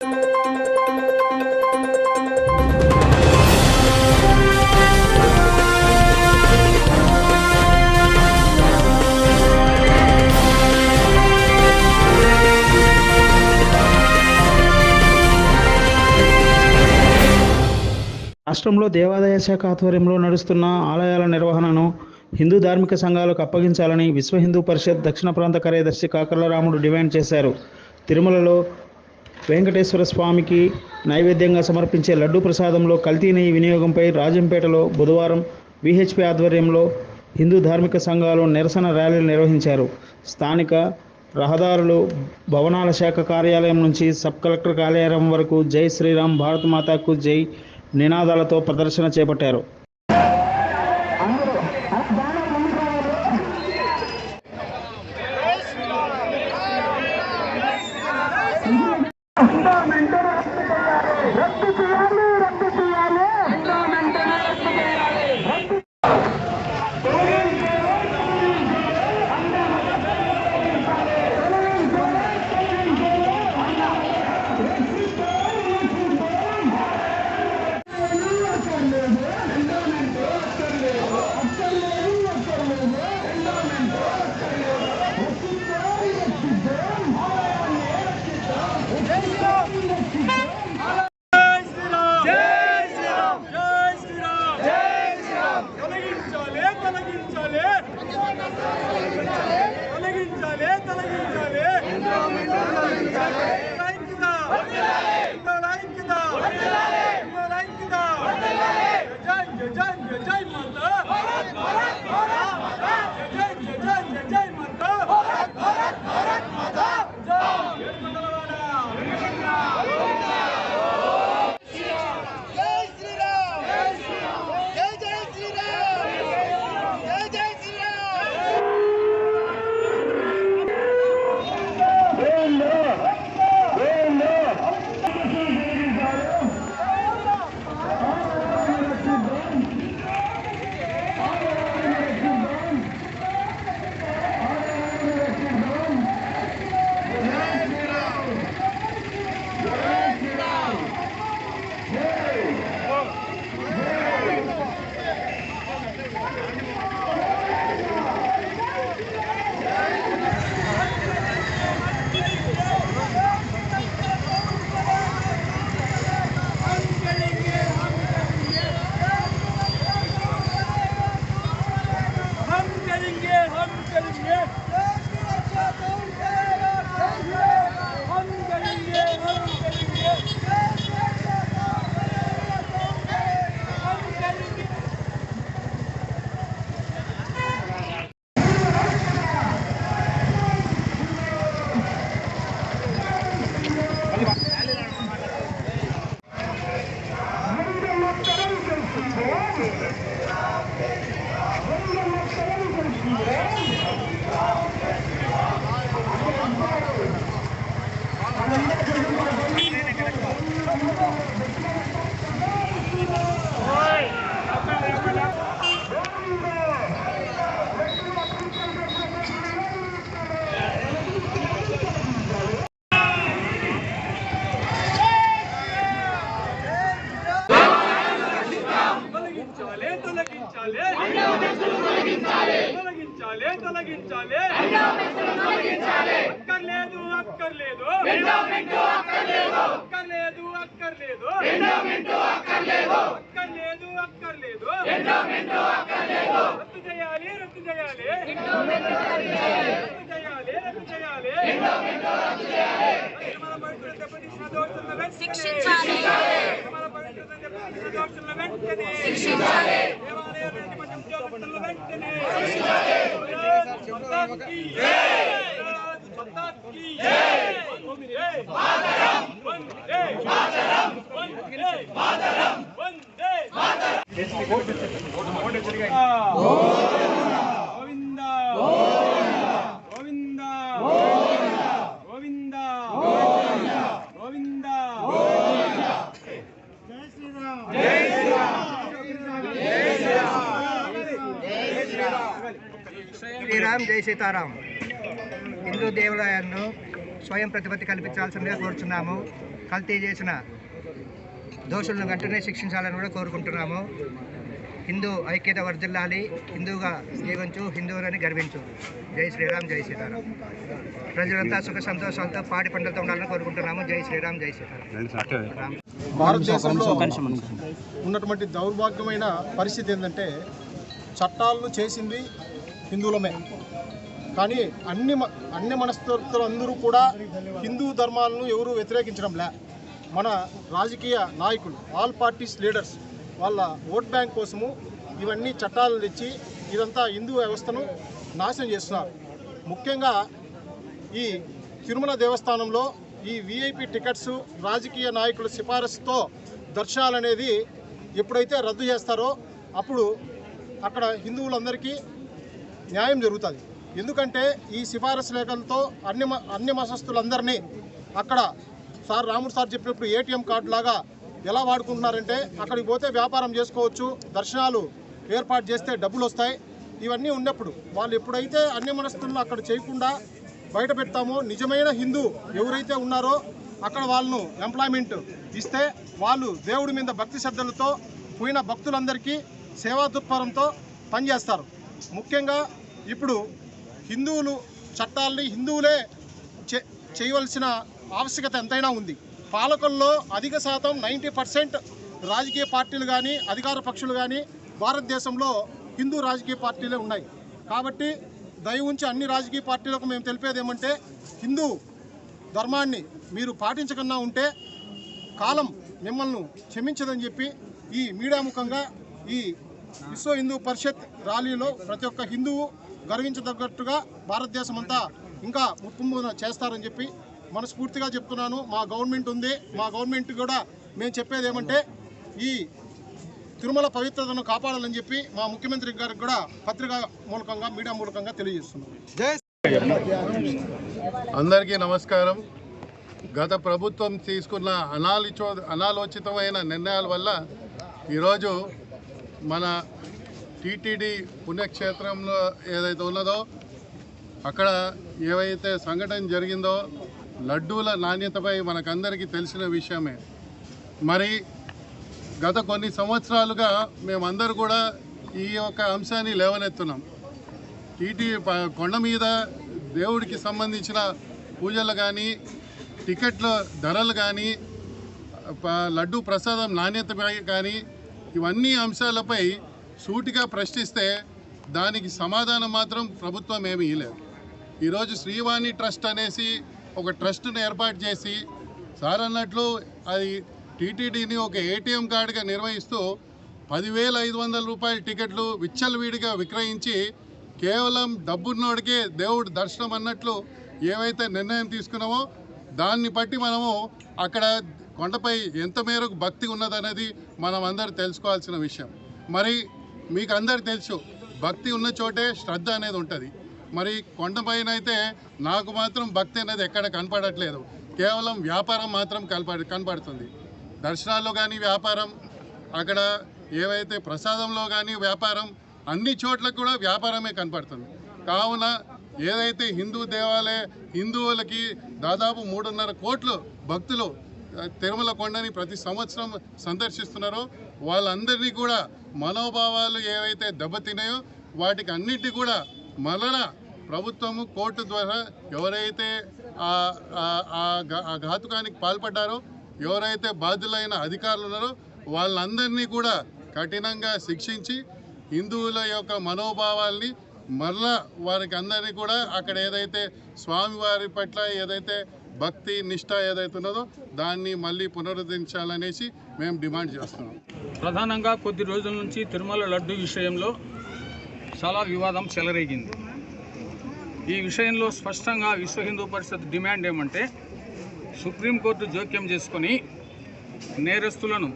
రాష్ట్రంలో దేవాదాయ శాఖ ఆధ్వర్యంలో నడుస్తున్న ఆలయాల నిర్వహణను హిందూ ధార్మిక సంఘాలకు అప్పగించాలని విశ్వ హిందూ పరిషత్ దక్షిణ ప్రాంత కార్యదర్శి కాకర్ల రాముడు డిమాండ్ చేశారు. తిరుమలలో వెంకటేశ్వర స్వామికి నైవేద్యంగా సమర్పించే లడ్డూ ప్రసాదంలో కల్తీ నెయ్యి వినియోగంపై రాజంపేటలో బుధవారం విహెచ్పి ఆధ్వర్యంలో హిందూ ధార్మిక సంఘాలు నిరసన ర్యాలీలు నిర్వహించారు. స్థానిక రహదారులు భవనాల శాఖ కార్యాలయం నుంచి సబ్ కలెక్టర్ కార్యాలయం వరకు జై శ్రీరామ్ భారత్ మాతాకు జై నినాదాలతో ప్రదర్శన చేపట్టారు. తొలగించాలి తొలగించాలి. తొలగించాలి తొలగించాలి అక్కర్లేదు అక్కర్లేదు అక్కర్లేదు అక్కర్లేదు అక్కర్లేదు అక్కర్లేదు రద్దు చేయాలి రద్దు చేయాలి రద్దు చేయాలి రద్దు చేయాలి తిరుమల పవిత్ర దెబ్బతీసిన దోషులను వెంటనే తిరుమల పవిత్ర దెబ్బతీసిన దోషులను వెంటనే దేవాలయ రెడ్డి మఠం ఉద్యోగస్తులను వెంటనే భారత్ మాతాకి భారత్ మాతాకి వందే వందే వందే వందే గోవింద గోవింద గోవింద గోవింద శ్రీరామ్ జై సీతారాం హిందూ దేవాలయాలను స్వయం ప్రతిపత్తి కల్పించాల్సిందిగా కోరుచున్నాము. కల్తీ చేసిన దోషులను వెంటనే శిక్షించాలని కూడా కోరుకుంటున్నాము. హిందూ ఐక్యత వర్ధిల్లాలి. హిందూగా జీవించు హిందువులని గర్వించు. జై శ్రీరామ్ జై సీతారాం. ప్రజలంతా సుఖ సంతోషాలతో పాడి పంటలతో ఉండాలని కోరుకుంటున్నాము. జై శ్రీరామ్ జై సీతారాం. భారతదేశంలో ఉన్నటువంటి దౌర్భాగ్యమైన పరిస్థితి ఏంటంటే చట్టాలను చేసింది హిందువులమే. కానీ అన్ని మ- అన్ని మనస్తత్వాలు అందరూ కూడా హిందూ ధర్మాలను ఎవరు వ్యతిరేకించడం లే. మన రాజకీయ నాయకులు ఆల్ పార్టీస్ లీడర్స్ వాళ్ళ ఓట్ బ్యాంక్ కోసము ఇవన్నీ చట్టాలు తెచ్చి ఇదంతా హిందూ వ్యవస్థను నాశనం చేస్తున్నారు. ముఖ్యంగా ఈ తిరుమల దేవస్థానంలో ఈ విఐపి టికెట్స్ రాజకీయ నాయకుల సిఫారసుతో దర్శనాలు అనేది ఎప్పుడైతే రద్దు చేస్తారో అప్పుడు అక్కడ హిందువులందరికీ న్యాయం జరుగుతుంది. ఎందుకంటే ఈ సిఫారసు లేఖలతో అన్ని మ- అన్ని మసస్తులందరినీ అక్కడ సార్ రాముడు సార్ చెప్పినప్పుడు ఏటీఎం కార్డు లాగా ఎలా వాడుకుంటున్నారంటే అక్కడికి పోతే వ్యాపారం చేసుకోవచ్చు దర్శనాలు ఏర్పాటు చేస్తే డబ్బులు వస్తాయి. ఇవన్నీ ఉన్నప్పుడు వాళ్ళు ఎప్పుడైతే అన్ని మనస్తులను అక్కడ చేయకుండా బయట పెడతామో నిజమైన హిందూ ఎవరైతే ఉన్నారో అక్కడ వాళ్ళను ఎంప్లాయ్మెంట్ ఇస్తే వాళ్ళు దేవుడి మీద భక్తి శ్రద్ధలతో పోయిన భక్తులందరికీ సేవా దృక్పథంతో పనిచేస్తారు. ముఖ్యంగా ఇప్పుడు హిందువులు చట్టాలని హిందువులే చే చేయవలసిన ఆవశ్యకత ఎంతైనా ఉంది. పాలకుల్లో అధిక శాతం నైంటీ పర్సెంట్ రాజకీయ పార్టీలు కానీ అధికార పక్షులు కానీ భారతదేశంలో హిందూ రాజకీయ పార్టీలే ఉన్నాయి. కాబట్టి దయ ఉంచి అన్ని రాజకీయ పార్టీలకు మేము తెలిపేది ఏమంటే హిందూ ధర్మాన్ని మీరు పాటించకుండా ఉంటే కాలం మిమ్మల్ని క్షమించదని చెప్పి ఈ మీడియా ముఖంగా ఈ విశ్వ హిందూ పరిషత్ ర్యాలీలో ప్రతి ఒక్క హిందువు గర్వించదగ్గట్టుగా భారతదేశం అంతా ఇంకా ముప్పున చేస్తారని చెప్పి మనస్ఫూర్తిగా చెప్తున్నాను. మా గవర్నమెంట్ ఉంది. మా గవర్నమెంట్ కూడా మేము చెప్పేది ఏమంటే ఈ తిరుమల పవిత్రతను కాపాడాలని చెప్పి మా ముఖ్యమంత్రి గారికి కూడా పత్రికా మూలకంగా మీడియా మూలకంగా తెలియజేస్తున్నాం. అందరికీ నమస్కారం. గత ప్రభుత్వం తీసుకున్న అనాలిచో అనాలోచితమైన నిర్ణయాల వల్ల ఈరోజు మన టీటీడీ పుణ్యక్షేత్రంలో ఏదైతే ఉన్నదో అక్కడ ఏవైతే సంఘటన జరిగిందో లడ్డూల నాణ్యతపై మనకందరికీ తెలిసిన విషయమే. మరి గత కొన్ని సంవత్సరాలుగా మేమందరూ కూడా ఈ యొక్క అంశాన్ని లేవనెత్తున్నాం. టీటీ కొండ మీద దేవుడికి సంబంధించిన పూజలు కానీ టికెట్ల ధరలు కానీ లడ్డు ప్రసాదం నాణ్యతపై కానీ ఇవన్నీ అంశాలపై సూటిగా ప్రశ్నిస్తే దానికి సమాధానం మాత్రం ప్రభుత్వం ఏమీ ఇవ్వలేదు ఈరోజు శ్రీవాణి ట్రస్ట్ అనేసి ఒక ట్రస్ట్ను ఏర్పాటు చేసి సార్ అన్నట్లు అది టీటీడీని ఒక ఏటీఎం కార్డుగా నిర్వహిస్తూ పదివేల ఐదు వందల రూపాయల టికెట్లు విచ్చలవిడిగా విక్రయించి కేవలం డబ్బున్నోడికే దేవుడు దర్శనం అన్నట్లు ఏవైతే నిర్ణయం తీసుకున్నామో దాన్ని బట్టి మనము అక్కడ కొండపై ఎంత మేరకు భక్తి ఉన్నదనేది మనం అందరూ తెలుసుకోవాల్సిన విషయం. మరి మీకు అందరు తెలుసు భక్తి ఉన్న చోటే శ్రద్ధ అనేది ఉంటుంది. మరి కొండపైన అయితే నాకు మాత్రం భక్తి అనేది ఎక్కడ కనపడట్లేదు. కేవలం వ్యాపారం మాత్రం కనపడ కనపడుతుంది. దర్శనాల్లో కానీ వ్యాపారం అక్కడ ఏవైతే ప్రసాదంలో కానీ వ్యాపారం అన్ని చోట్ల కూడా వ్యాపారమే కనపడుతుంది. కావున ఏదైతే హిందూ దేవాలయ హిందువులకి దాదాపు మూడున్నర కోట్లు భక్తులు తిరుమల కొండని ప్రతి సంవత్సరం సందర్శిస్తున్నారో వాళ్ళందరినీ కూడా మనోభావాలు ఏవైతే దెబ్బతినాయో వాటికి అన్నిటి కూడా మరల ప్రభుత్వము కోర్టు ద్వారా ఎవరైతే ఆ- ఘా- ఆ ఘాతుకానికి పాల్పడ్డారో ఎవరైతే బాధ్యులైన అధికారులు ఉన్నారో వాళ్ళందరినీ కూడా కఠినంగా శిక్షించి హిందువుల యొక్క మనోభావాల్ని మరలా వారికి అందరినీ కూడా అక్కడ ఏదైతే స్వామివారి పట్ల ఏదైతే భక్తి నిష్ట ఏదైతే ఉన్నదో దాన్ని మళ్ళీ పునరుద్ధరించాలనేసి మేము డిమాండ్ చేస్తున్నాం. ప్రధానంగా కొద్ది రోజుల నుంచి తిరుమల లడ్డు విషయంలో చాలా వివాదం చెలరేగింది. ఈ విషయంలో స్పష్టంగా విశ్వ హిందూ పరిషత్ డిమాండ్ ఏమంటే సుప్రీంకోర్టు జోక్యం చేసుకొని నేరస్తులను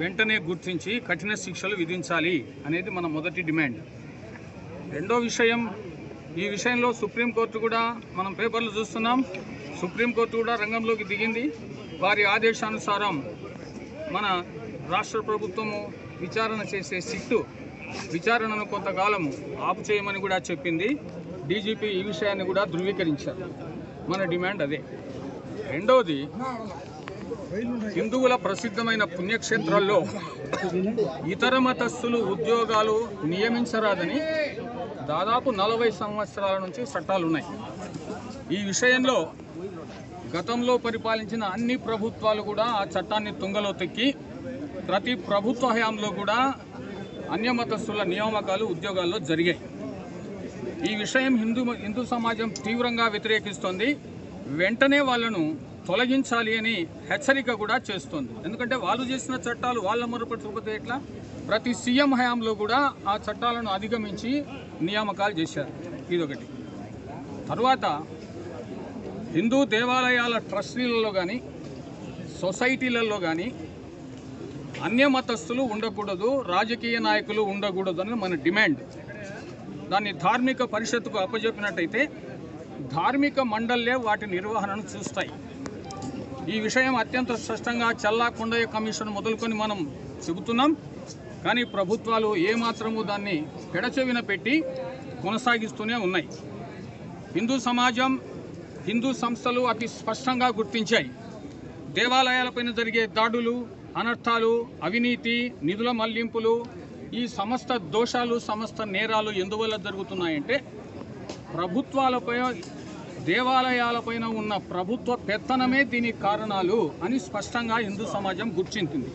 వెంటనే గుర్తించి కఠిన శిక్షలు విధించాలి అనేది మన మొదటి డిమాండ్. రెండో విషయం ఈ విషయంలో సుప్రీంకోర్టు కూడా మనం పేపర్లు చూస్తున్నాం. సుప్రీంకోర్టు కూడా రంగంలోకి దిగింది. వారి ఆదేశానుసారం మన రాష్ట్ర ప్రభుత్వము విచారణ చేసే సిట్టు విచారణను కొంతకాలం ఆపు చేయమని కూడా చెప్పింది. డీజీపీ ఈ విషయాన్ని కూడా ధృవీకరించారు. మన డిమాండ్ అదే. రెండవది హిందువుల ప్రసిద్ధమైన పుణ్యక్షేత్రాల్లో ఇతర మతస్థులు ఉద్యోగాలు నియమించరాదని దాదాపు నలభై సంవత్సరాల నుంచి చట్టాలు ఉన్నాయి ఈ విషయంలో గతంలో పరిపాలించిన అన్ని ప్రభుత్వాలు కూడా ఆ చట్టాన్ని తుంగలో తొక్కి ప్రతి ప్రభుత్వ హయాంలో కూడా అన్యమతస్థుల నియామకాలు ఉద్యోగాల్లో జరిగాయి. ఈ విషయం హిందూ హిందూ సమాజం తీవ్రంగా వ్యతిరేకిస్తోంది. వెంటనే వాళ్ళను తొలగించాలి అని హెచ్చరిక కూడా చేస్తోంది. ఎందుకంటే వాళ్ళు చేసిన చట్టాలు వాళ్ళ మరుపడిపోతే ఎట్లా? ప్రతి సీఎం హయాంలో కూడా ఆ చట్టాలను అధిగమించి నియామకాలు చేశారు. ఇదొకటి. తర్వాత హిందూ దేవాలయాల ట్రస్టీలలో కానీ సొసైటీలలో కానీ అన్య మతస్థులు ఉండకూడదు రాజకీయ నాయకులు ఉండకూడదు అని మన డిమాండ్. దాన్ని ధార్మిక పరిషత్తుకు అప్పజెప్పినట్టయితే ధార్మిక మండళ్ళే వాటి నిర్వహణను చూస్తాయి. ఈ విషయం అత్యంత స్పష్టంగా చల్లా కొండయ్య కమిషన్ మొదలుకొని మనం చెబుతున్నాం. కానీ ప్రభుత్వాలు ఏమాత్రము దాన్ని పెడచెవిన పెట్టి కొనసాగిస్తూనే ఉన్నాయి. హిందూ సమాజం హిందూ సంస్థలు అతి స్పష్టంగా గుర్తించాయి. దేవాలయాలపైన జరిగే దాడులు అనర్థాలు అవినీతి నిధుల మళ్ళింపులు ఈ సమస్త దోషాలు సమస్త నేరాలు ఎందువల్ల జరుగుతున్నాయంటే ప్రభుత్వాలపై దేవాలయాలపైన ఉన్న ప్రభుత్వ పెత్తనమే దీనికి కారణాలు అని స్పష్టంగా హిందూ సమాజం గుర్తించింది.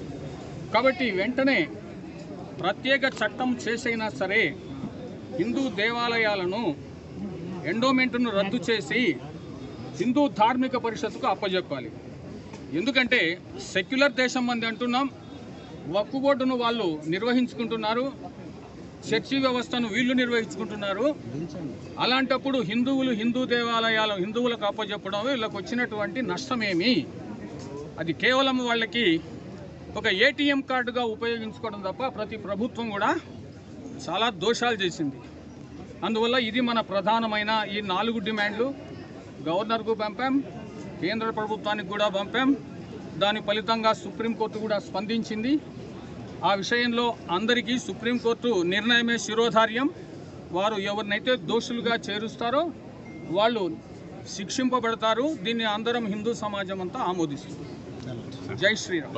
కాబట్టి వెంటనే ప్రత్యేక చట్టం చేసైనా సరే హిందూ దేవాలయాలను ఎండోమెంట్ను రద్దు చేసి హిందూ ధార్మిక పరిషత్తుకు అప్పజెప్పాలి. ఎందుకంటే సెక్యులర్ దేశం మంది అంటున్నాం. వక్కు బోర్డును వాళ్ళు నిర్వహించుకుంటున్నారు. చర్చి వ్యవస్థను వీళ్ళు నిర్వహించుకుంటున్నారు. అలాంటప్పుడు హిందువులు హిందూ దేవాలయాలు హిందువులకు అప్పజెప్పడం వీళ్ళకి వచ్చినటువంటి నష్టమేమి? అది కేవలం వాళ్ళకి ఒక ఏటీఎం కార్డుగా ఉపయోగించుకోవడం తప్ప ప్రతి ప్రభుత్వం కూడా చాలా దోషాలు చేసింది. అందువల్ల ఇది మన ప్రధానమైన ఈ నాలుగు డిమాండ్లు. గవర్నర్కు పంపాం. కేంద్ర ప్రభుత్వానికి కూడా పంపాం. దాని ఫలితంగా సుప్రీంకోర్టు కూడా స్పందించింది. ఆ విషయంలో అందరికీ సుప్రీంకోర్టు నిర్ణయమే శిరోధార్యం. వారు ఎవరినైతే దోషులుగా చేరుస్తారో వాళ్ళు శిక్షింపబడతారు. దీన్ని అందరం హిందూ సమాజం అంతా ఆమోదిస్తుంది. జై శ్రీరామ్.